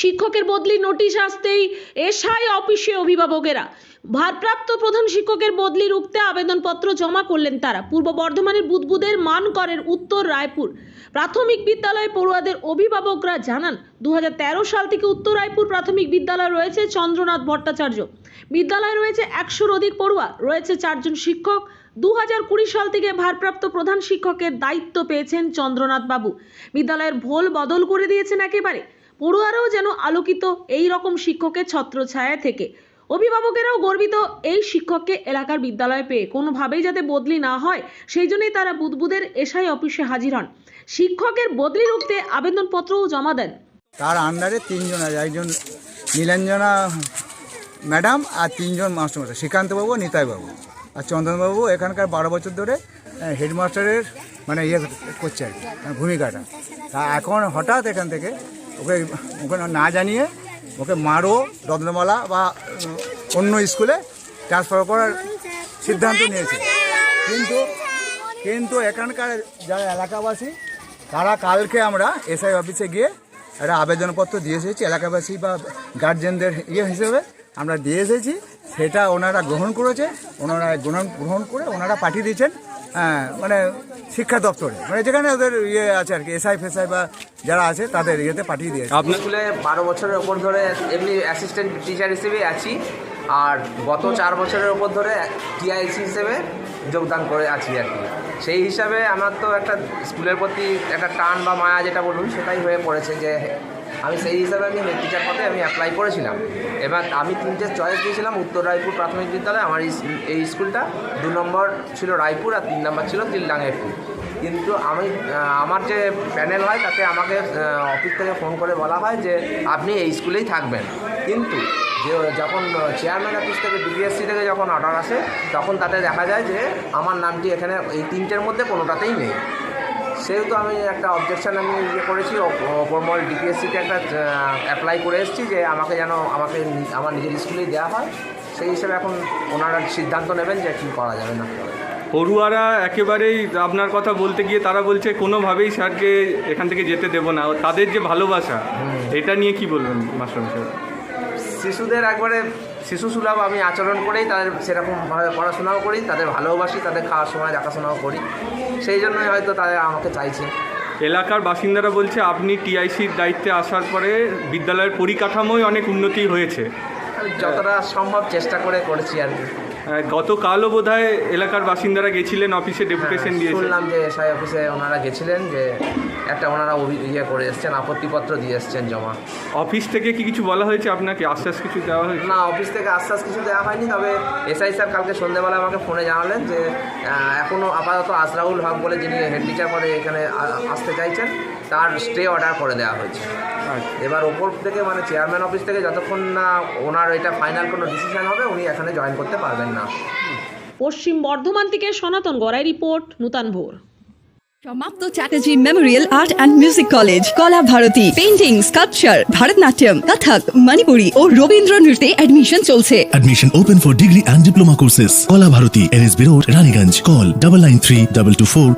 শিক্ষকের বদলি নোটিশ আসতেই এসআই অফিসে অভিভাবকেরা। ভারপ্রাপ্ত প্রধান শিক্ষকের বদলি রুখতে আবেদনপত্র জমা করলেন তারা। পূর্ব বর্ধমানের বুদবুদের মানকরের উত্তর রায়পুর। প্রাথমিক বিদ্যালয়ে পড়ুয়াদের অভিভাবকরা জানান দু হাজার তেরো সাল থেকে উত্তর রায়পুর প্রাথমিক বিদ্যালয় রয়েছে চন্দ্রনাথ ভট্টাচার্য। বিদ্যালয়ে রয়েছে একশোর অধিক পড়ুয়া, রয়েছে চারজন শিক্ষক। দু সাল থেকে ভারপ্রাপ্ত প্রধান শিক্ষকের দায়িত্ব পেয়েছেন চন্দ্রনাথ বাবু। বিদ্যালয়ের ভোল বদল করে দিয়েছেন একেবারে। পড়ুয়ারাও যেন আলোকিত এই রকম শিক্ষকের ছত্রছায়া থেকে। অভিভাবকেরাও গর্বিত এই শিক্ষককে এলাকার বিদ্যালয়ে পেয়ে। কোনোভাবেই যাতে বদলি না হয় সেই জন্যই তারা বুদবুদের এসআই অফিসে হাজির হন। শিক্ষকের বদলি রুখতে আবেদনপত্রও জমা দেন। তার আন্ডারে তিনজন আছে। একজন নীলাঞ্জনা ম্যাডাম আর তিনজন মাস্টারমশাই। শ্রীকান্তবাবু নিতাইবাবু। আর চন্দনবাবু এখানকার বারো বছর ধরে হেডমাস্টারের মানে ইয়ে করছে আর কি, ভূমিকাটা। তা এখন হঠাৎ এখান থেকে ওকে ওকে না জানিয়ে ওকে মারো রত্নমালা বা অন্য স্কুলে ট্রান্সফার করার সিদ্ধান্ত নিয়েছে। কিন্তু কিন্তু এখানকার যারা এলাকাবাসী, তারা কালকে আমরা এসআই অফিসে গিয়ে একটা আবেদনপত্র দিয়ে এসেছি। এলাকাবাসী বা গার্জেনদের ইয়ে হিসেবে আমরা দিয়ে এসেছি। সেটা ওনারা গ্রহণ করেছে, ওনারা গ্রহণ গ্রহণ করে ওনারা পাঠিয়ে দিয়েছেন। হ্যাঁ, মানে শিক্ষা দপ্তরে। মানে যেখানে ওদের ইয়ে আছে আর কি এসআই ফেসআই বা যারা আছে তাদের ইয়েতে পাঠিয়ে দিয়েছে। আপনি স্কুলে বারো বছরের ওপর ধরে এমনি অ্যাসিস্ট্যান্ট টিচার হিসেবে আছি। আর গত চার বছরের ওপর ধরে টিআইসি হিসেবে যোগদান করে আছি আর কি। সেই হিসাবে আমার তো একটা স্কুলের প্রতি একটা টান বা মায়া যেটা বলুন, সেটাই হয়ে পড়েছে যে আমি সেই হিসাবে আমি হেড টিচার পদে আমি অ্যাপ্লাই করেছিলাম। এবার আমি তিনটে চয়েস দিয়েছিলাম, উত্তর রায়পুর প্রাথমিক বিদ্যালয়, আমার এই স্কুলটা দু নম্বর ছিল রায়পুর আর তিন নম্বর ছিল তিলডাঙ্গেরপুর। কিন্তু আমি আমার যে প্যানেল হয়, তাতে আমাকে অফিস থেকে ফোন করে বলা হয় যে আপনি এই স্কুলেই থাকবেন। কিন্তু যে যখন চেয়ারম্যান অফিস থেকে ডিবিএসসি থেকে যখন অর্ডার আসে তখন তাতে দেখা যায় যে আমার নামটি এখানে এই তিনটের মধ্যে কোনোটাতেই নেই। সেহেতু আমি একটা অবজেকশান আমি ইয়ে করেছি ওপরমল ডিপিএসসিতে একটা অ্যাপ্লাই করে এসেছি যে আমাকে যেন আমাকে আমার নিজের স্কুলেই দেওয়া হয়। সেই হিসেবে এখন ওনারা সিদ্ধান্ত নেবেন যে কী করা যাবে না। পড়ুয়ারা একেবারেই আপনার কথা বলতে গিয়ে তারা বলছে কোনোভাবেই স্যারকে এখান থেকে যেতে দেবো না। তাদের যে ভালোবাসা এটা নিয়ে কি বলবেন মাস্টারমশাই? শিশুদের একবারে শিশু সুলভ আমি আচরণ করেই তাদের সেরকম পড়াশোনাও করি তাদের ভালোবাসি তাদের খাওয়ার সময় দেখাশোনাও করি। সেই জন্যই হয়তো তাদের আমাকে চাইছে। এলাকার বাসিন্দারা বলছে আপনি টিআইসির দায়িত্বে আসার পরে বিদ্যালয়ের পরিকাঠামোই অনেক উন্নতি হয়েছে। যতটা সম্ভব চেষ্টা করে করেছি আর কি। গতকালও বোধ হয় এলাকার বাসিন্দারা গেছিলেন অফিসে ডেপুটেশন দিয়েছে। শুনলাম যে এসআই অফিসে ওনারা গেছিলেন যে একটা ওনারা ইয়ে করে এসছেন আপত্তিপত্র দিয়ে এসছেন জমা। অফিস থেকে কি কিছু বলা হয়েছে আপনাকে? আশ্বাস কিছু দেওয়া হয়েছে? না অফিস থেকে আশ্বাস কিছু দেওয়া হয়নি তবে এসআই স্যার কালকে সন্ধ্যেবেলা আমাকে ফোনে জানালেন যে এখনও আপাতত আজরাউল হক বলে যিনি হেড টিচার পদে এখানে আসতে চাইছেন তার স্টে অর্ডার করে দেওয়া হয়েছে। আচ্ছা। এবার ওপর থেকে মানে চেয়ারম্যান অফিস থেকে যতক্ষণ না ওনার এটা ফাইনাল কোনো ডিসিশন হবে উনি এখানে জয়েন করতে পারবেন না পশ্চিম বর্ধমান থেকে সনাতন গড়াই রিপোর্ট নূতন ভোর সমাপ্ত Chatterjee memorial art and music college Kala Bharati painting sculpture Bharatanatyam Kathak Manipuri ও রবীন্দ্র নৃত্যে অ্যাডমিশন চলছে Admission open for degree and diploma courses. Kala Bharati, NSB road Raniganj call double nine three double two four.